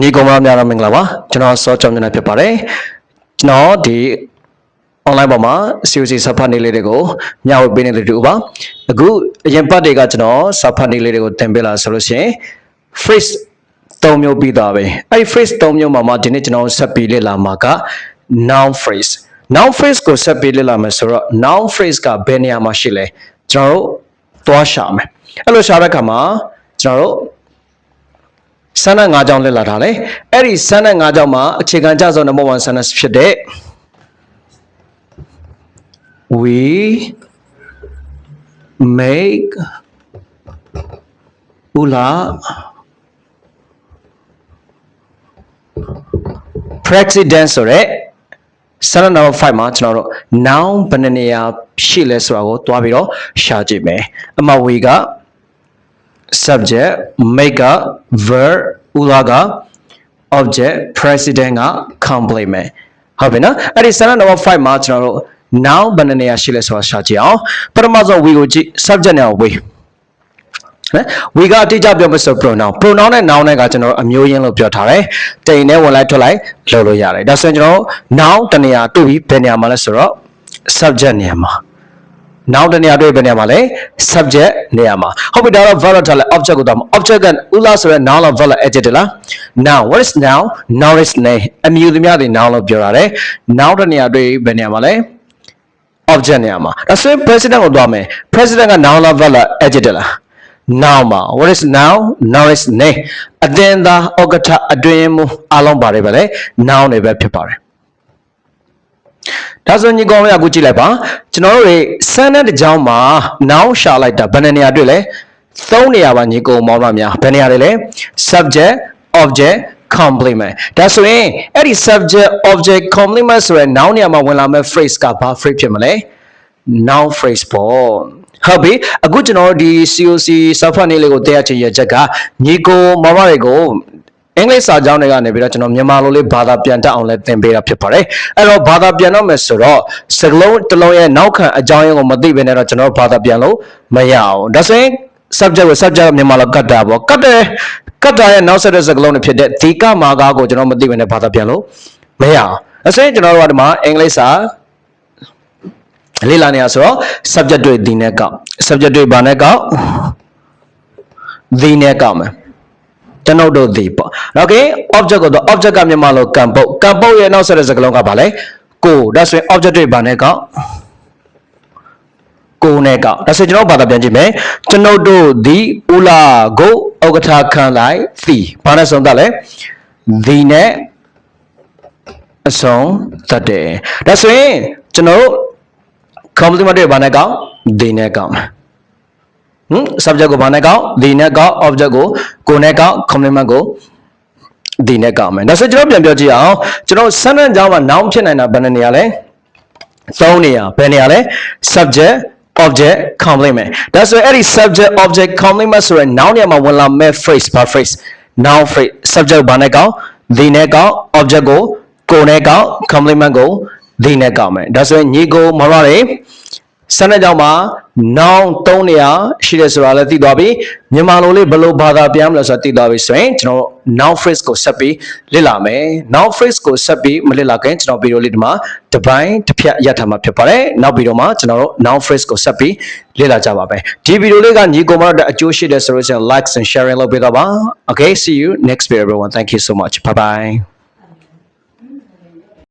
ညီကောင်မများတော့မင်္ဂလာပါကျွန်တော်စောကြောင့်နေဖြစ်ပါတယ်ကျွန်တော်ဒီ online ပေါ်မှာ COC စဖတ်နေလေးတွေကိုမျှဝေပေးနေတဲ့တူပါအခုအရင်ပတ်တွေကကျွန်တော်စဖတ်နေလေးတွေကိုသင်ပေးလာဆိုလို့ရှိရင် phrase ၃မျိုးပြီးသွားပြီအဲ့ဒီ phrase ၃မျိုးမှာမှဒီနေ့ကျွန်တော်ဆက်ပြီးလေ့လာမှာက noun phrase noun phrase ကိုဆက်ပြီးလေ့လာမယ်ဆိုတော့ noun phrase ကဘယ်နေရာမှာရှိလဲကျွန်တော်တို့သွားရှာမယ်အဲ့လိုရှာတဲ့အခါမှာကျွန်တော်တို့ ဆန္ဒ၅ကြောင်းလက်လာထားလေအဲ့ဒီဆန္ဒ၅ကြောင်းမှာအခြေခံကြဆုံး number 1 sentence ဖြစ်တဲ့ we make ula president ဆိုရက်ဆန္ဒ number 5မှာကျွန်တော်တို့ noun ဘယ်နှစ်နေရာရှိလဲဆိုတာကိုတွားပြီးတော့ရှာကြည့်မယ်အမ we က subject make က verb ဥလာက object president က complement ဟုတ်ပြီနော်အဲ့ဒီ sentence number 5မှာကျွန်တော်တို့ noun ဘယ်နှစ်နေရာရှိလဲဆိုတာရှာကြည့်အောင်ပထမဆုံး we ကိုကြည့် subject နဲ့ we နော် we ကအတိအကျပြောမယ်ဆို pronoun pronoun နဲ့ noun နဲ့ကကျွန်တော်တို့အမျိုးရင်းလို့ပြောထားတယ်တိမ်နဲ့ဝင်လိုက်ထွက်လိုက်လုပ်လို့ရတယ်ဒါဆိုရင်ကျွန်တော်တို့ noun တနေရာတွေ့ပြီးဘယ်နေရာမှာလဲဆိုတော့ subject နေရာမှာ နောက်တစ်နေရာတွေ့ဘယ်နေရာမှာလဲ subject နေရာမှာဟုတ်ပြီဒါတော့ verb ထားလဲ object ကိုတော့ object ကဥလားဆိုရဲ noun လား verb လား adjective လား noun what is noun noun is name အမည်သူများတွေ noun လို့ပြောရတယ်နောက်တစ်နေရာတွေ့ဘယ်နေရာမှာလဲ object နေရာမှာဒါဆိုရင် president ကိုသွားမယ် president က noun လား verb လား adjective လား noun မှာ what is noun noun is name အသင်သားဩကထအတွင်းမူအလုံးပါတယ်ပဲလေ noun တွေပဲဖြစ်ပါတယ် ဒါဆိုညီကောင်လေးအခုကြည့်လိုက်ပါကျွန်တော်တို့တွေစမ်းတဲ့တစ်ကြောင်းမှာနောင်ရှာလိုက်တာဘယ်နှစ်နေရာတွေ့လဲသုံးနေရာပါညီကောင်မောင်မများဘယ်နေရာတွေလဲ subject object complement ဒါဆိုရင်အဲ့ဒီ subject object complement ဆိုတဲ့ noun နေရာမှာဝင်လာမဲ့ phrase ကဘာ phrase ဖြစ်မလဲ noun phrase ပေါ့ဟုတ်ပြီအခုကျွန်တော်တို့ဒီ COC စာဖတ်နေလေးကိုတရားချင်ရချက်ကညီကိုမောင်မတွေကို အင်္ဂလိပ်စာကြောင်းတွေကနေပြီးတော့ကျွန်တော်မြန်မာလိုလေးဘာသာပြန်တတ်အောင်လဲသင်ပေးတာဖြစ်ပါတယ်အဲ့တော့ဘာသာပြန်တော့မယ်ဆိုတော့စကလုံးတစ်လုံးရဲ့နောက်ခံအကြောင်းရင်းကိုမသိဘဲနဲ့တော့ကျွန်တော်ဘာသာပြန်လို့မရအောင်ဒါဆိုရင် subject ကို subject ကိုမြန်မာလိုကတ်တာပေါ့ကတ်တယ်ကတ်တာရဲ့နောက်ဆက်တဲ့စကလုံးတွေဖြစ်တဲ့ဒီကမာကားကိုကျွန်တော်မသိဘဲနဲ့ဘာသာပြန်လို့မရအောင်ဒါဆိုရင်ကျွန်တော်တို့ကဒီမှာအင်္ဂလိပ်စာလေ့လာနေရဆိုတော့ subject တွေဒီနဲ့ကောက် subject တွေဘာနဲ့ကောက်ဒီနဲ့ကောက်မယ် ကျွန်ုပ်တို့ဒီပေါ့ okay object ကိုတော့ object ကမြန်မာလိုကံပုတ်ကံပုတ်ရဲ့နောက်ဆက်တဲ့စကားလုံးကဘာလဲကိုဒါဆိုရင် object တွေဘာနဲ့ကောက်ကိုနဲ့ကောက်ဒါဆိုရင်ကျွန်တော်ဘာသာပြန်ကြည့်မယ်ကျွန်ုပ်တို့ဒီဥလာကိုဥက္ကဋ္ဌခံလိုက်သီဘာနဲ့ဆုံးသက်လဲဒီနဲ့အဆုံးသက်တယ်ဒါဆိုရင်ကျွန်တော်တို့ complement တွေဘာနဲ့ကောက်ဒီနဲ့ကောက်မယ် ဟမ် subject ကိုဘာနဲ့ကောက်ဒီနဲ့ကောက် object ကိုကိုနဲ့ကောက် complement ကိုဒီနဲ့ကောက်မယ်ဒါဆိုကျွန်တော်ပြန်ပြောကြည့်အောင်ကျွန်တော် sentence ကြောင်းမှာ noun ဖြစ်နိုင်တာဘယ်နှစ်နေရာလဲသုံးနေရာဘယ်နေရာလဲ subject object complement ဒါဆိုရင်အဲ့ဒီ subject object complement ဆိုရင် noun နေရာမှာဝင်လာမဲ့ phrase ဘာ phrase noun phrase subject ဘာနဲ့ကောက်ဒီနဲ့ကောက် object ကိုကိုနဲ့ကောက် complement ကိုဒီနဲ့ကောက်မယ်ဒါဆိုရင်ညီကိုမရတွေ စနေကြောင်မှာ noun ၃နေရာရှိတယ်ဆိုတာလည်းသိသွားပြီမြန်မာလိုလေးဘယ်လိုဘာသာပြန်မလဲဆိုတာသိသွားပြီဆိုရင်ကျွန်တော်တို့ noun phrase ကိုဆက်ပြီးလေ့လာမယ် noun phrase ကိုဆက်ပြီးမလေ့လာခင်ကျွန်တော်ဗီဒီယိုလေးဒီမှာတစ်ပိုင်းတစ်ဖြတ်ရပ်ထားမှာဖြစ်ပါတယ်နောက်ဗီဒီယိုမှာကျွန်တော်တို့ noun phrase ကိုဆက်ပြီးလေ့လာကြပါမယ်ဒီဗီဒီယိုလေးကညီကိုမရတဲ့အကျိုးရှိတယ်ဆိုလို့ရှိရင် likes and sharing လုပ်ပေးတော့ပါ okay see you next video everyone thank you so much bye bye